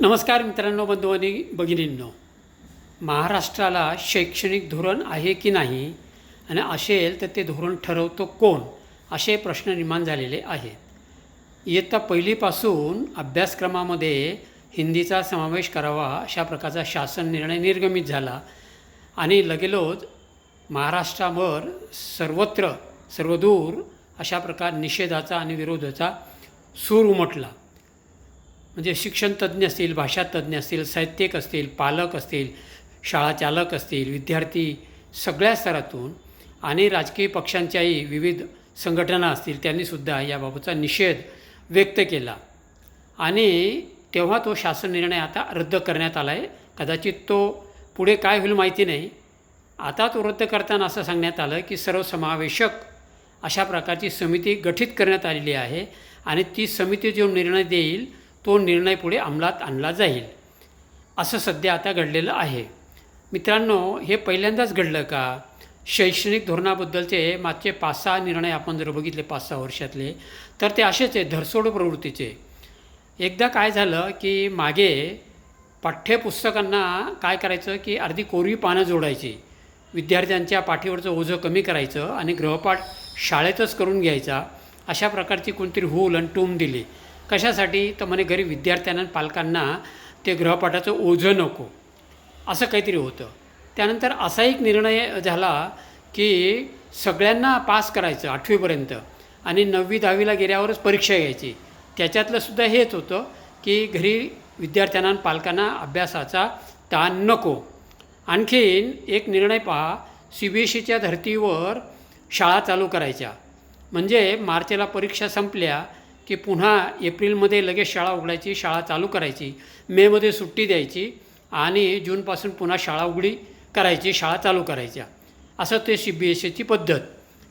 नमस्कार मित्रांनो बंधू आणि भगिनींनो. महाराष्ट्राला शैक्षणिक धोरण आहे की नाही? आणि असेल तर ते धोरण ठरवतो कोण? असे प्रश्न निर्माण झालेले आहेत. इयत्ता पहिलीपासून अभ्यासक्रमामध्ये हिंदीचा समावेश करावा अशा प्रकारचा शासन निर्णय निर्गमित झाला. आणि लगेलोच महाराष्ट्रावर सर्वत्र सर्वदूर अशा प्रकार निषेधाचा आणि विरोधाचा सूर उमटला. म्हणजे शिक्षण तज्ज्ञ असतील भाषा तज्ज्ञ असतील साहित्यिक असतील पालक असतील शाळा चालक असतील विद्यार्थी सगळ्या स्तरातून आणि राजकीय पक्षांच्याही विविध संघटना असतील त्यांनीसुद्धा याबाबतचा निषेध व्यक्त केला. आणि तेव्हा तो शासन निर्णय आता रद्द करण्यात आला आहे कदाचित तो पुढे काय होईल माहिती नाही. आता तो रद्द करताना असं सांगण्यात आलं की सर्वसमावेशक अशा प्रकारची समिती गठीत करण्यात आलेली आहे आणि ती समिती जो निर्णय देईल तो निर्णय पुढे अंमलात आणला जाईल. असं सध्या आता घडलेलं आहे. मित्रांनो हे पहिल्यांदाच घडलं का? शैक्षणिक धोरणाबद्दलचे मागचे पाच सहा निर्णय आपण जर बघितले पाच सहा वर्षातले तर ते असेच आहे धरसोड प्रवृत्तीचे. एकदा काय झालं की मागे पाठ्यपुस्तकांना काय करायचं की अर्धी कोरवी पानं जोडायची. विद्यार्थ्यांच्या पाठीवरचं ओझं कमी करायचं आणि गृहपाठ शाळेतच करून घ्यायचा. अशा प्रकारची कोणतरी हूल आणि टूम दिली. कशासाठी? तर म्हणे घरी विद्यार्थ्यांना पालकांना ते गृहपाठाचं ओझं नको. असं काहीतरी होतं. त्यानंतर असा एक निर्णय झाला की सगळ्यांना पास करायचं आठवीपर्यंत आणि नववी दहावीला गेल्यावरच परीक्षा घ्यायची त्याच्यातलं सुद्धा हेच होतं की घरी विद्यार्थ्यांना पालकांना अभ्यासाचा ताण नको. आणखीन एक निर्णय पहा सी बी एस सीच्या धर्तीवर शाळा चालू करायच्या. म्हणजे मार्चला परीक्षा संपल्या की पुन्हा एप्रिलमध्ये लगेच शाळा उघडायची शाळा चालू करायची मेमध्ये सुट्टी द्यायची आणि जूनपासून पुन्हा शाळा उघडी करायची शाळा चालू करायच्या. असं ते सी बी एस सीची पद्धत.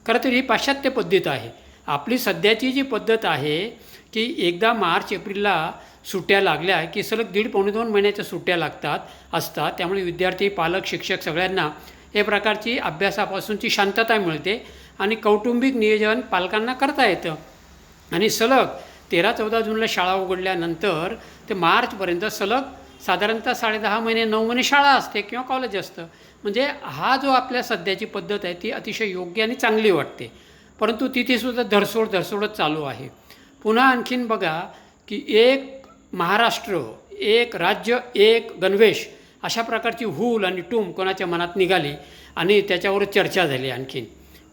खरं तर ही पाश्चात्य पद्धत आहे. आपली सध्याची जी पद्धत आहे की एकदा मार्च एप्रिलला सुट्ट्या लागल्या की सलग दीड पावणे दोन महिन्याच्या सुट्ट्या लागतात असतात. त्यामुळे विद्यार्थी पालक शिक्षक सगळ्यांना हे प्रकारची अभ्यासापासूनची शांतता मिळते आणि कौटुंबिक नियोजन पालकांना करता येतं. आणि सलग तेरा चौदा जूनला शाळा उघडल्यानंतर ते मार्चपर्यंत सलग साधारणतः साडेदहा महिने नऊ महिने शाळा असते किंवा कॉलेज असतं. म्हणजे हा जो आपल्या सध्याची पद्धत आहे ती अतिशय योग्य आणि चांगली वाटते. परंतु तिथेसुद्धा धरसोड धरसोडच चालू आहे. पुन्हा आणखीन बघा की एक महाराष्ट्र एक राज्य एक गणवेश अशा प्रकारची हूल आणि टूम कोणाच्या मनात निघाली आणि त्याच्यावर चर्चा झाली आणखीन.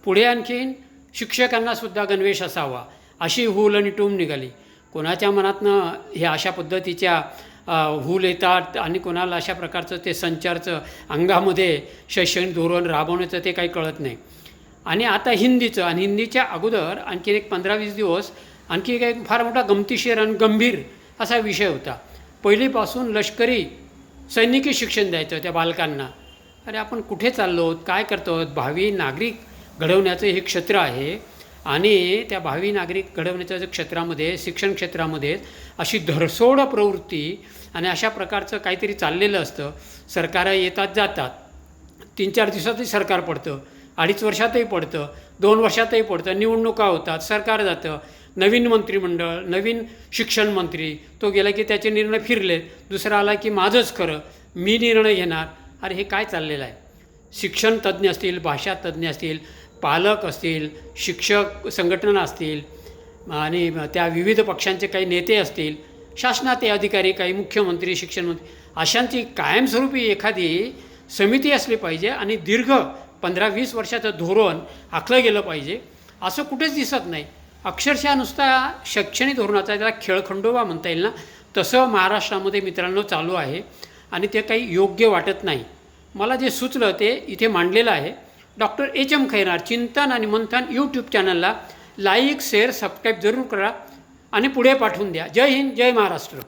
पुढे आणखीन शिक्षकांनासुद्धा गणवेश असावा. अशी हूल आणि टूम निघाली. कोणाच्या मनातनं ह्या अशा पद्धतीच्या हूल येतात आणि कोणाला अशा प्रकारचं ते संचारचं अंगामध्ये शैक्षणिक धोरण राबवण्याचं ते काही कळत नाही. आणि आता हिंदीचं आणि हिंदीच्या अगोदर आणखी एक पंधरा वीस दिवस आणखी एक फार मोठा गमतीशीर आणि गंभीर असा विषय होता. पहिलीपासून लष्करी सैनिकी शिक्षण द्यायचं त्या बालकांना. अरे आपण कुठे चाललो आहोत? काय करतो आहोत? भावी नागरिक घडवण्याचं हे क्षेत्र आहे. आणि त्या भावी नागरिक घडवण्याच्या क्षेत्रामध्ये शिक्षण क्षेत्रामध्ये अशी धरसोड प्रवृत्ती आणि अशा प्रकारचं काहीतरी चाललेलं असतं. सरकारं येतात जातात. तीन चार दिवसातही सरकार पडतं. अडीच वर्षातही पडतं. दोन वर्षातही पडतं. निवडणुका होतात. सरकार जातं. नवीन मंत्रिमंडळ नवीन शिक्षण मंत्री. तो गेला की त्याचे निर्णय फिरले. दुसरा आला की माझंच खरं. मी निर्णय घेणार. अरे हे काय चाललेलं आहे? शिक्षण तज्ज्ञ असतील भाषा तज्ज्ञ असतील पालक असतील शिक्षक संघटना असतील आणि त्या विविध पक्षांचे काही नेते असतील शासनाचे अधिकारी काही मुख्यमंत्री शिक्षण मंत्री अशांची कायमस्वरूपी एखादी समिती असली पाहिजे आणि दीर्घ पंधरा वीस वर्षाचं धोरण आखलं गेलं पाहिजे असं कुठेच दिसत नाही. अक्षरशः नुसता शैक्षणिक धोरणाचा त्याला खेळखंडोबा म्हणता येईल ना? तसं महाराष्ट्रामध्ये मित्रांनो चालू आहे आणि ते काही योग्य वाटत नाही. मला जे सुचलं ते इथे मांडलेलं आहे. डॉक्टर एच एम खैरार चिंतन आणि मंथन यूट्यूब चॅनलला लाईक शेअर सबस्क्राईब जरूर करा आणि पुढे पाठवून द्या. जय हिंद जय महाराष्ट्र.